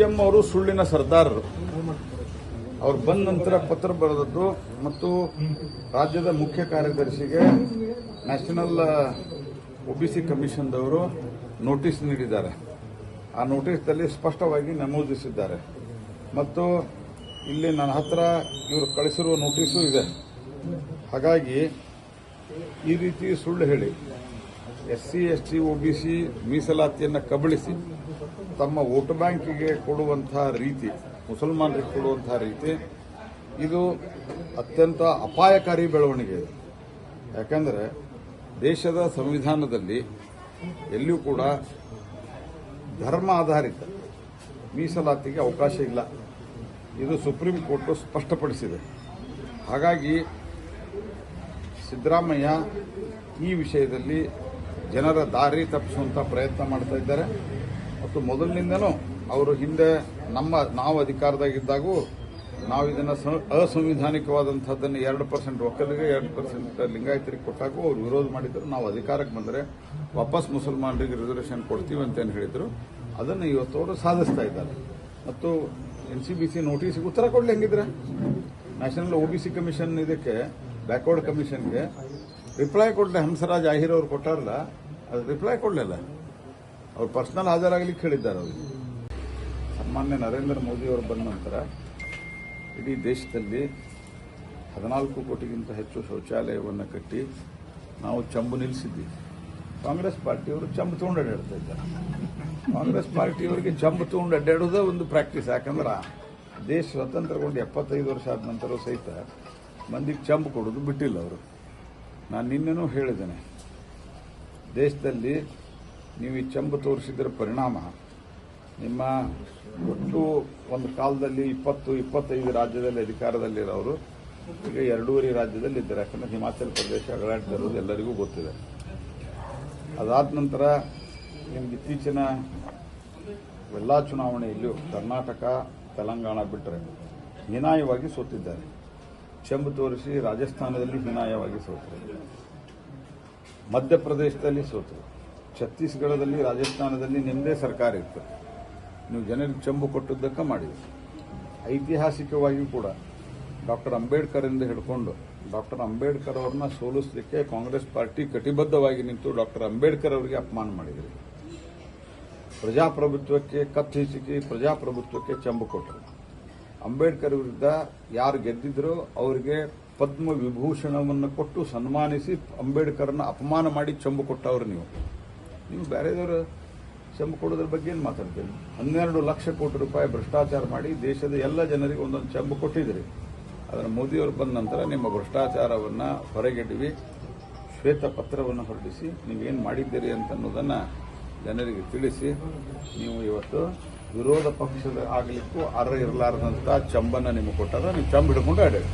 CM ಅವರು ಸುಳ್ಳಿನ ಸರ್ದಾರರು. ಅವ್ರು ಬಂದ ನಂತರ ಪತ್ರ ಬರೆದದ್ದು ಮತ್ತು ರಾಜ್ಯದ ಮುಖ್ಯ ಕಾರ್ಯದರ್ಶಿಗೆ ನ್ಯಾಷನಲ್ ಸಿ ಕಮಿಷನ್ದವರು ನೋಟಿಸ್ ನೀಡಿದ್ದಾರೆ. ಆ ನೋಟಿಸ್ದಲ್ಲಿ ಸ್ಪಷ್ಟವಾಗಿ ನಮೂದಿಸಿದ್ದಾರೆ. ಮತ್ತು ಇಲ್ಲಿ ನನ್ನ ಹತ್ರ ಇವರು ಕಳಿಸಿರುವ ನೋಟಿಸು ಇದೆ. ಹಾಗಾಗಿ ಈ ರೀತಿ ಸುಳ್ಳು ಹೇಳಿ. S C S T OBC ಮೀಸಲಾತಿಯನ್ನು ಕಬಳಿಸಿ ತಮ್ಮ ವೋಟ್ ಬ್ಯಾಂಕಿಗೆ ಕೊಡುವಂತಹ ರೀತಿ, ಮುಸಲ್ಮಾನರಿಗೆ ಕೊಡುವಂತಹ ರೀತಿ, ಇದು ಅತ್ಯಂತ ಅಪಾಯಕಾರಿ ಬೆಳವಣಿಗೆ ಇದೆ. ಯಾಕಂದರೆ ದೇಶದ ಸಂವಿಧಾನದಲ್ಲಿ ಎಲ್ಲಿಯೂ ಕೂಡ ಧರ್ಮ ಆಧಾರಿತ ಮೀಸಲಾತಿಗೆ ಅವಕಾಶ ಇಲ್ಲ. ಇದು ಸುಪ್ರೀಂ ಕೋರ್ಟ್ ಸ್ಪಷ್ಟಪಡಿಸಿದೆ. ಹಾಗಾಗಿ ಸಿದ್ದರಾಮಯ್ಯ ಈ ವಿಷಯದಲ್ಲಿ ಜನರ ದಾರಿ ತಪ್ಪಿಸುವಂತ ಪ್ರಯತ್ನ ಮಾಡ್ತಾ ಇದ್ದಾರೆ. ಮತ್ತು ಮೊದಲಿನಿಂದನೂ ಅವರು ಹಿಂದೆ ನಮ್ಮ, ನಾವು ಅಧಿಕಾರದಾಗಿದ್ದಾಗೂ ನಾವು ಇದನ್ನು ಅಸಂವಿಧಾನಿಕವಾದಂಥದ್ದನ್ನು ಎರಡು ಪರ್ಸೆಂಟ್ ಒಕ್ಕಲಿಗೆ ಎರಡು ಪರ್ಸೆಂಟ್ ಲಿಂಗಾಯತರಿಗೆ ಕೊಟ್ಟಾಗೂ ಅವರು ವಿರೋಧ ಮಾಡಿದ್ರು. ನಾವು ಅಧಿಕಾರಕ್ಕೆ ಬಂದರೆ ವಾಪಸ್ ಮುಸಲ್ಮಾನರಿಗೆ ರಿಸರ್ವೇಷನ್ ಕೊಡ್ತೀವಿ ಅಂತ ಹೇಳಿದರು. ಹೇಳಿದ್ರು ಅದನ್ನು ಇವತ್ತು ಅವರು ಸಾಧಿಸ್ತಾ ಇದ್ದಾರೆ. ಮತ್ತು ಎನ್ ಸಿ ಬಿ ಸಿ ನೋಟಿಸ್ಗೆ ಉತ್ತರ ಕೊಡ್ಲಿ ಹೆಂಗಿದ್ರೆ? National O B C commission ಇದಕ್ಕೆ ಬ್ಯಾಕ್ವರ್ಡ್ ಕಮಿಷನ್ಗೆ ರಿಪ್ಲೈ ಕೊಡ್ಲಿ ಹಂಸರಾಜ್ ಆಹಿರ್ ಅವ್ರು ಕೊಟ್ಟಾರಲ್ಲ, ಅದು ರಿಪ್ಲೈ ಕೊಡಲಿಲ್ಲ. ಅವ್ರು ಪರ್ಸನಲ್ ಹಾಜರಾಗಲಿಕ್ಕೆ ಹೇಳಿದ್ದಾರೆ ಅವರು. ಸನ್ಮಾನ್ಯ ನರೇಂದ್ರ ಮೋದಿ ಅವರು ಬಂದ ನಂತರ ಇಡೀ ದೇಶದಲ್ಲಿ ಹದಿನಾಲ್ಕು ಕೋಟಿಗಿಂತ ಹೆಚ್ಚು ಶೌಚಾಲಯವನ್ನು ಕಟ್ಟಿ ನಾವು ಚಂಬು ನಿಲ್ಲಿಸಿದ್ವಿ ಕಾಂಗ್ರೆಸ್ ಪಾರ್ಟಿಯವರು ಚಂಬು ತಗೊಂಡು ಅಡ್ಡಾಡ್ತಾ ಇದ್ದಾರೆ. ಕಾಂಗ್ರೆಸ್ ಪಾರ್ಟಿಯವರಿಗೆ ಚಂಬು ತಗೊಂಡು ಅಡ್ಡಾಡೋದೇ ಒಂದು ಪ್ರಾಕ್ಟೀಸ್ ಯಾಕಂದ್ರೆ ದೇಶ ಸ್ವತಂತ್ರಗೊಂಡು ಎಪ್ಪತ್ತೈದು ವರ್ಷ ಆದ ನಂತರ ಸಹಿತ ಮಂದಿಗೆ ಚಂಬು ಕೊಡೋದು ಬಿಟ್ಟಿಲ್ಲ ಅವರು. ನಾನು ನಿನ್ನೆನೂ ಹೇಳಿದ್ದೇನೆ. ದೇಶದಲ್ಲಿ ನೀವು ಈ ಚಂಬು ತೋರಿಸಿದ್ರ ಪರಿಣಾಮ. ನಿಮ್ಮ ಒಟ್ಟು ಒಂದು ಕಾಲದಲ್ಲಿ ಇಪ್ಪತ್ತು, ಇಪ್ಪತ್ತೈದು ರಾಜ್ಯದಲ್ಲಿ ಅಧಿಕಾರದಲ್ಲಿರೋರು ಈಗ ಎರಡೂವರೆ ರಾಜ್ಯದಲ್ಲಿ ಇದ್ದಾರೆ ಯಾಕಂದ್ರೆ ಹಿಮಾಚಲ ಪ್ರದೇಶ ಅಗಳಾಡ್ತಿರೋದು ಎಲ್ಲರಿಗೂ ಗೊತ್ತಿದೆ. ಅದಾದ ನಂತರ ನಿಮ್ಗೆ ಇತ್ತೀಚಿನ ಎಲ್ಲ ಚುನಾವಣೆಯಲ್ಲೂ ಕರ್ನಾಟಕ, ತೆಲಂಗಾಣ ಬಿಟ್ಟರೆ ಹೀನಾಯವಾಗಿ ಸೋತಿದ್ದಾರೆ. ಚೆಂಬು ತೋರಿಸಿ ರಾಜಸ್ಥಾನದಲ್ಲಿ ಹೀನಾಯವಾಗಿ ಸೋತರು. ಮಧ್ಯಪ್ರದೇಶದಲ್ಲಿ ಸೋತರು. ಛತ್ತೀಸ್ಗಢದಲ್ಲಿ, ರಾಜಸ್ಥಾನದಲ್ಲಿ ನಿಮ್ಮದೇ ಸರ್ಕಾರ ಇತ್ತು. ನೀವು ಜನರಿಗೆ ಚೆಂಬು ಕೊಟ್ಟದ್ದಕ್ಕೆ ಮಾಡಿದ್ರಿ. ಐತಿಹಾಸಿಕವಾಗಿಯೂ ಕೂಡ ಡಾಕ್ಟರ್ ಅಂಬೇಡ್ಕರ್ ಎಂದು ಹಿಡ್ಕೊಂಡು ಡಾಕ್ಟರ್ ಅಂಬೇಡ್ಕರ್ ಅವ್ರನ್ನ ಸೋಲಿಸಲಿಕ್ಕೆ ಕಾಂಗ್ರೆಸ್ ಪಾರ್ಟಿ ಕಟಿಬದ್ಧವಾಗಿ ನಿಂತು ಡಾಕ್ಟರ್ ಅಂಬೇಡ್ಕರ್ ಅವರಿಗೆ ಅಪಮಾನ ಮಾಡಿದ್ರು. ಪ್ರಜಾಪ್ರಭುತ್ವಕ್ಕೆ ಕತ್ತಿ ಪ್ರಜಾಪ್ರಭುತ್ವಕ್ಕೆ ಚೆಂಬು ಕೊಟ್ಟರು. ಅಂಬೇಡ್ಕರ್ ವಿರುದ್ಧ ಯಾರು ಗೆದ್ದಿದ್ರೋ ಅವರಿಗೆ ಪದ್ಮ ವಿಭೂಷಣವನ್ನು ಕೊಟ್ಟು ಸನ್ಮಾನಿಸಿ ಅಂಬೇಡ್ಕರ್ನ ಅಪಮಾನ ಮಾಡಿ ಚಂಬು ಕೊಟ್ಟವರು ನೀವು. ನೀವು ಬೇರೆದವರು ಚಂಬು ಕೊಡೋದ್ರ ಬಗ್ಗೆ ಏನು ಮಾತಾಡ್ತೀರಿ? ಹನ್ನೆರಡು ಲಕ್ಷ ಕೋಟಿ ರೂಪಾಯಿ ಭ್ರಷ್ಟಾಚಾರ ಮಾಡಿ ದೇಶದ ಎಲ್ಲ ಜನರಿಗೆ ಒಂದೊಂದು ಚೆಂಬು ಕೊಟ್ಟಿದ್ದೀರಿ. ಅದನ್ನು ಮೋದಿಯವರು ಬಂದ ನಂತರ ನಿಮ್ಮ ಭ್ರಷ್ಟಾಚಾರವನ್ನು ಹೊರಗೆಡವಿ ಶ್ವೇತ ಪತ್ರವನ್ನು ಹೊರಡಿಸಿ, ನೀವೇನು ಮಾಡಿದ್ದೀರಿ ಅಂತ ಅನ್ನೋದನ್ನು ಜನರಿಗೆ ತಿಳಿಸಿ, ನೀವು ಇವತ್ತು ವಿರೋಧ ಪಕ್ಷದ ಆಗಲಿಕ್ಕೂ ಅರ್ಹ ಇರಲಾರದಂಥ ಚಂಬನ್ನ ನಿಮಗೆ ಕೊಟ್ಟಾರ ನೀವು ಚಂಬ್ ಹಿಡ್ಕೊಂಡು ಅಡ್ಯಾಡಿ